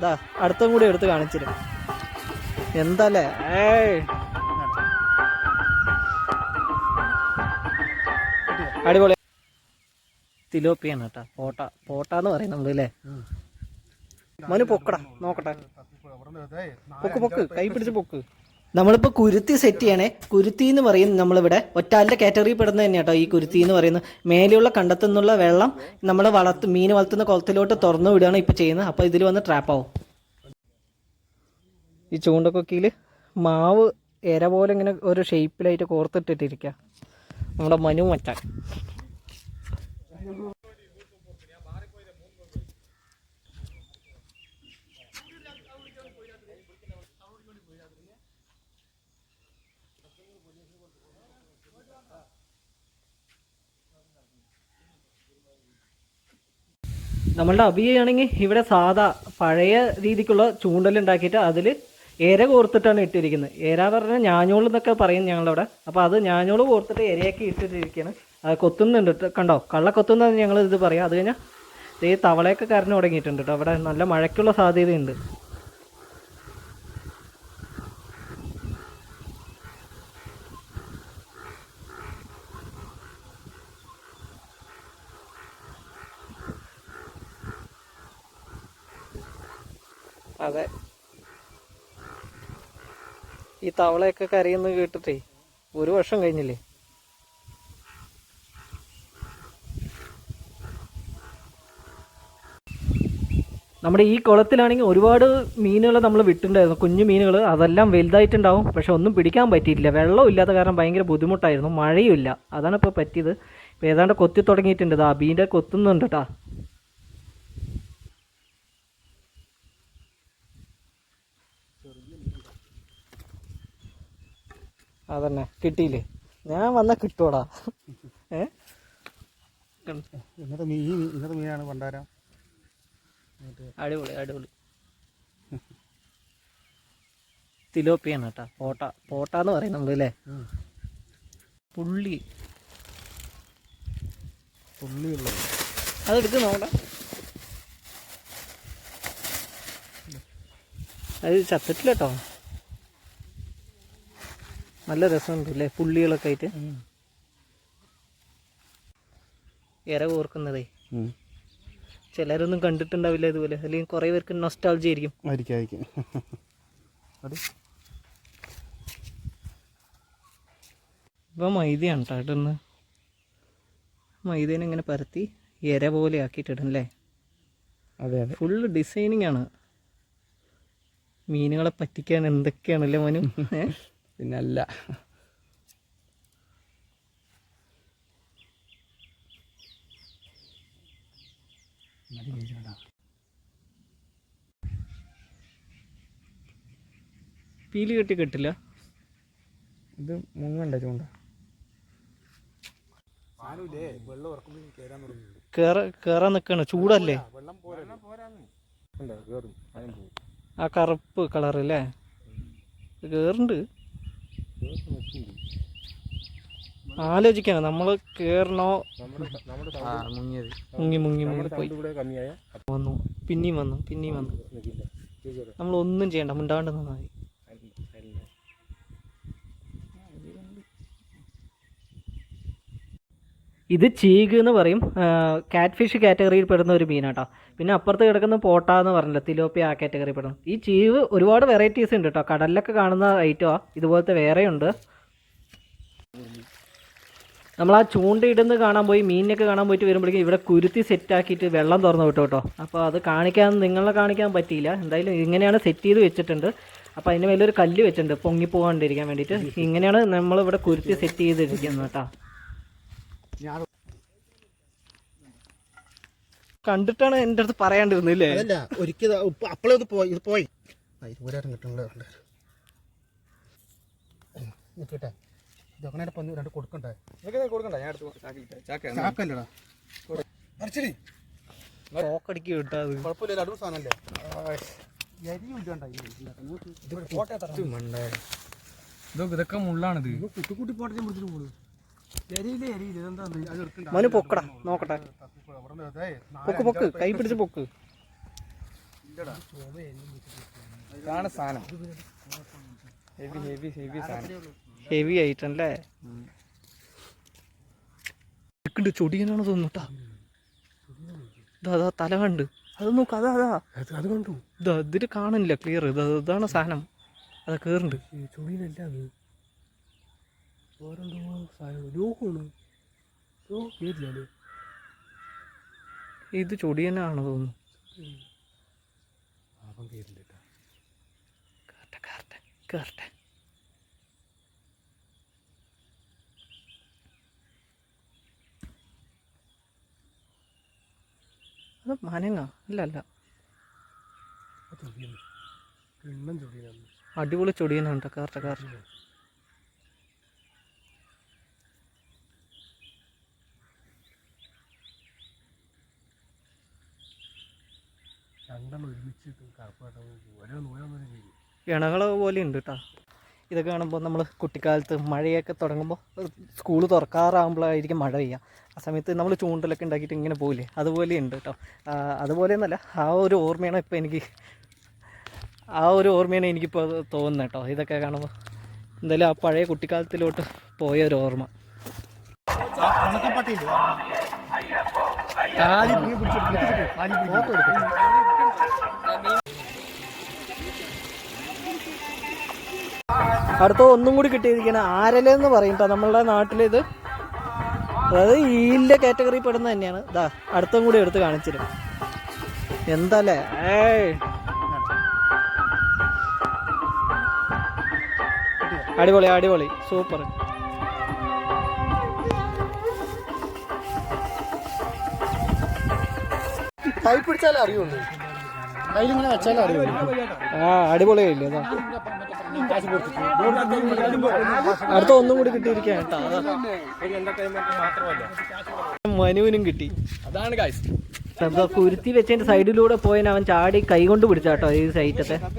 ഇതാ അടുത്തും കൂടി എടുത്ത് കാണിച്ചിരുന്നു എന്താല്ലേ അടിപൊളി. തിലോപ്പിയാണ് കേട്ടാ പോട്ട പോട്ട എന്ന് പറയും നമ്മൾ അല്ലേ മനു പൊക്കടാ നോക്കട്ടെ. പൊക്ക് പൊക്ക് കൈ പിടിച്ച് പൊക്ക്. നമ്മളിപ്പോ കുരുത്തി സെറ്റ് ചെയ്യണേ. കുരുത്തി എന്ന് പറയും നമ്മളിവിടെ. ഒറ്റാലിന്റെ കാറ്റഗറി പെടുന്നത് തന്നെ കേട്ടോ ഈ കുരുത്തി എന്ന് പറയുന്നത്. മേലെയുള്ള കണ്ടത്തു നിന്നുള്ള വെള്ളം നമ്മൾ വളർത്ത് മീൻ വളർത്തുന്ന കുളത്തിലോട്ട് തുറന്നു വിടുകയാണ് ഇപ്പോൾ ചെയ്യുന്നത്. അപ്പോൾ ഇതിൽ വന്ന് ട്രാപ്പാവും ഈ ചൂണ്ടക്കൊക്കിയിൽ മാവ് ഇര പോലെ ഇങ്ങനെ ഒരു ഷേപ്പിലായിട്ട് കോർത്തിട്ടിട്ടിരിക്കുക നമ്മുടെ മനു മച്ചാൻ. നമ്മളുടെ അഭിയാണെങ്കിൽ ഇവിടെ സാധാ പഴയ രീതിക്കുള്ള ചൂണ്ടലുണ്ടാക്കിയിട്ട് അതിൽ എര കോർത്തിട്ടാണ് ഇട്ടിരിക്കുന്നത്. എന്ന് പറഞ്ഞാൽ ഞാഞ്ഞോൾ എന്നൊക്കെ പറയും ഞങ്ങളവിടെ. അപ്പോൾ അത് ഞാഞ്ഞോൾ കോർത്തിട്ട് എരയൊക്കെ ഇട്ടിട്ടിരിക്കുകയാണ്. അത് കൊത്തുന്നുണ്ട് കണ്ടോ? കള്ള കൊത്തുന്നതെന്ന് ഞങ്ങൾ ഇത് പറയാം. അത് കഴിഞ്ഞാൽ ഈ തവളയൊക്കെ കരഞ്ഞു തുടങ്ങിയിട്ടുണ്ട് കേട്ടോ. അവിടെ നല്ല മഴയ്ക്കുള്ള സാധ്യതയുണ്ട്. അതെ. ഈ തവളയൊക്കെ കരയുന്ന കേട്ടിട്ടേ ഒരു വർഷം കഴിഞ്ഞില്ലേ? നമ്മുടെ ഈ കുളത്തിലാണെങ്കിൽ ഒരുപാട് മീനുകൾ നമ്മൾ വിട്ടിട്ടുണ്ടായിരുന്നു. കുഞ്ഞു മീനുകൾ അതെല്ലാം വലുതായിട്ടുണ്ടാവും. പക്ഷെ ഒന്നും പിടിക്കാൻ പറ്റിയിട്ടില്ല. വെള്ളം ഇല്ലാത്ത കാരണം ഭയങ്കര ബുദ്ധിമുട്ടായിരുന്നു. മഴയും ഇല്ല. അതാണ് ഇപ്പോൾ പറ്റിയത്. ഇപ്പോൾ ഏതാണ്ട് കൊത്തി തുടങ്ങിയിട്ടുണ്ട്. ഇതാ ബീന്റെ കൊത്തുന്നുണ്ട് കേട്ടാ. അതന്നെ കിട്ടിയില്ലേ? ഞാൻ വന്നാൽ കിട്ടുവടാ. ഏ? ഇന്നത്തെ മീൻ ഇന്നത്തെ മീനാണ് പണ്ടാരം അടിപൊളി അടിപൊളി. തിലോപ്പിയാണ് കേട്ടാ പോട്ട. പോട്ട എന്ന് പറയുന്നുണ്ട് അല്ലേ? പുള്ളി. പുള്ളിയുള്ള. അതെടുക്ക് നോക്കട്ടെ. അത് ചത്തിട്ടില്ല കേട്ടോ. നല്ല രസമുണ്ട് അല്ലേ പുള്ളികളൊക്കെ ആയിട്ട്. ഇര കോർക്കുന്നതേ. ചിലരൊന്നും കണ്ടിട്ടുണ്ടാവില്ല ഇതുപോലെ. അല്ലെങ്കിൽ കുറേ പേർക്ക് നൊസ്റ്റാൾജി ആയിരിക്കും. ആയിരിക്കും ആയിരിക്കും. ഇപ്പം മൈദയാണ് കേട്ടോ മൈദേനെ ഇങ്ങനെ പരത്തി ഇര പോലെ ആക്കിയിട്ടിടും അല്ലേ അതെ അതെ. ഫുള്ള് ഡിസൈനിങ് ആണ്. മീനുകളെ പറ്റിക്കാൻ എന്തൊക്കെയാണല്ലേ മനു? പിന്നെ അല്ല പീലി കെട്ടി കെട്ടില്ല? ഇത് മുങ്ങണ്ട ചൂണ്ട. കേറ കേറാൻ നിൽക്കണ ചൂടല്ലേ? ആ കറുപ്പ് കളർ അല്ലേ കേറുണ്ട്. ആലോചിക്കണം നമ്മൾ കേറണോ? മുങ്ങിയത്. മുങ്ങി മുങ്ങി മുങ്ങി പോയി. വന്നു പിന്നെയും വന്നു പിന്നെയും വന്നു. നമ്മൾ ഒന്നും ചെയ്യണ്ട മുണ്ടാണ്ട് നിന്നാൽ മതി. ഇത് ചീഗ് എന്ന് പറയും. കാറ്റ് ഫിഷ് കാറ്റഗറിയിൽ പെടുന്ന ഒരു മീനാട്ടോ പിന്നെ അപ്പുറത്ത് കിടക്കുന്ന പോട്ട എന്ന് പറഞ്ഞില്ല തിലോപ്പി ആ കാറ്റഗറി പെടുന്നു. ഈ ചീവ് ഒരുപാട് വെറൈറ്റീസ് ഉണ്ട് കേട്ടോ കടലിലൊക്കെ കാണുന്ന ഐറ്റമാ ഇതുപോലത്തെ വേറെയുണ്ട് നമ്മൾ ആ ചൂണ്ടയിടുന്ന് കാണാൻ പോയി മീനിനൊക്കെ കാണാൻ പോയിട്ട് വരുമ്പോഴേക്കും ഇവിടെ കുരുത്തി സെറ്റാക്കിയിട്ട് വെള്ളം തുറന്നു വിട്ടു കേട്ടോ അപ്പോൾ അത് കാണിക്കാൻ നിങ്ങളെ കാണിക്കാൻ പറ്റിയില്ല. എന്തായാലും ഇങ്ങനെയാണ് സെറ്റ് ചെയ്ത് വെച്ചിട്ടുണ്ട്. അപ്പോൾ അതിന് മേലൊരു കല്ല് വെച്ചിട്ടുണ്ട് പൊങ്ങി പോകാണ്ടിരിക്കാൻ വേണ്ടിയിട്ട്. ഇങ്ങനെയാണ് നമ്മളിവിടെ കുരുത്തി സെറ്റ് ചെയ്തിരിക്കുന്നത് കേട്ടോ കണ്ടിട്ടാണ് എന്റെ അടുത്ത് പറയാണ്ടിരുന്നില്ലേ അല്ല ഒരിക്കൽ അപ്പളേ ഒന്ന് പോയി ഇത് പോയി. ഒരാരും കിട്ടുന്നുണ്ട് നിൽക്കട്ടെ ഇതൊക്കെ പന്നി രണ്ട് കൊടുക്കണ്ടേ? കൊടുക്കണ്ട? ഞാൻ എടുത്ത് ചാക്ക ചാക്കല്ലടാ മറിച്ചിടി പോക്കടിക്ക് കിട്ടാത് കുഴപ്പമില്ല അടുത്ത ഇതുണ്ടായി ഇതൊക്കെ മുള്ളാണിത്. കുട്ടി കുട്ടി പോട്ടെ ഞാൻ പിടിച്ചിട്ട് പോകും മനു പൊക്കടാ നോക്കട്ടെ. പൊക്ക് പൊക്ക്. കൈ പിടിച്ച് പൊക്ക്. ഇതാണ് സാധനം. ഹെവി ഹെവി ഹെവി സാധനം. ഹെവി ആയിട്ടല്ലേ ഇരിക്കുന്നുണ്ട്. ചൊടിയനാണ് തോന്നുട്ടാ ഇതാ തല കണ്ട്. അത് നോക്ക് അതാ അതാ. അത് കണ്ടു. ഇതാ ഇതിൽ കാണില്ല ക്ലിയർ ഇത് ഇതാണ് സാധനം. അതാ കേറുണ്ട് ചൊടിയനല്ല അത്. ഓരോന്തോ സാധനം. ലോകമാണ് ലോ കേട്ടില്ലേ ഇത് തോന്നുന്നു. കേട്ടില്ല കേട്ടോ കേറട്ടെ കേറട്ടെ കേറട്ടെ. അത് മനങ്ങ. അല്ല അല്ല അടിപൊളി ചൊടിയനാണ് കേട്ടോ. കേറട്ടെ രണ്ടെണ്ണം ഒരുമിച്ച് ഓരോ ഇണകള പോലെ ഉണ്ട് കേട്ടോ ഇതൊക്കെ കാണുമ്പോൾ നമ്മൾ കുട്ടിക്കാലത്ത് മഴയൊക്കെ തുടങ്ങുമ്പോൾ സ്കൂൾ തുറക്കാറാകുമ്പോഴായിരിക്കും മഴ പെയ്യുക ആ സമയത്ത് നമ്മൾ ചൂണ്ടലൊക്കെ ഉണ്ടാക്കിയിട്ട് ഇങ്ങനെ പോകില്ലേ അതുപോലെ ഉണ്ട് കേട്ടോ അതുപോലെ എന്നല്ല ആ ഒരു ഓർമ്മയാണ് ഇപ്പോൾ എനിക്ക് ആ ഒരു ഓർമ്മയാണ് എനിക്കിപ്പോൾ തോന്നുന്നത് കേട്ടോ ഇതൊക്കെ കാണുമ്പോൾ എന്തായാലും ആ പഴയ കുട്ടിക്കാലത്തിലോട്ട് പോയ ഒരു ഓർമ്മ. അടുത്ത ഒന്നും കൂടി കിട്ടിയിരിക്കുകയാണ് ആരലെന്ന് പറയും കേട്ടോ നമ്മളുടെ നാട്ടിലിത് അതായത് ഈലിന്റെ കാറ്റഗറി പെടുന്ന തന്നെയാണ്. ഇതാ അടുത്തും കൂടി എടുത്ത് കാണിച്ചിരും. എന്താല്ലേ? അടിപൊളി അടിപൊളി. സൂപ്പർ. കൈ പിടിച്ചാലേ അറിയുള്ളൂ കയ്യിലിങ്ങനെ വെച്ചാലേ അറിയുള്ളൂ. ആ അടിപൊളിയായില്ലേ അതാ അടുത്ത ഒന്നും കൂടി കിട്ടിയിരിക്കുകയാണ് കേട്ടോ മനുവിനും കിട്ടി. അതാണ് ഗൈസ് കുരുത്തി വെച്ചതിന്റെ സൈഡിലൂടെ പോയതിന് അവൻ ചാടി കൈ കൊണ്ട് പിടിച്ചാട്ടോ ഈ സൈറ്റത്തെ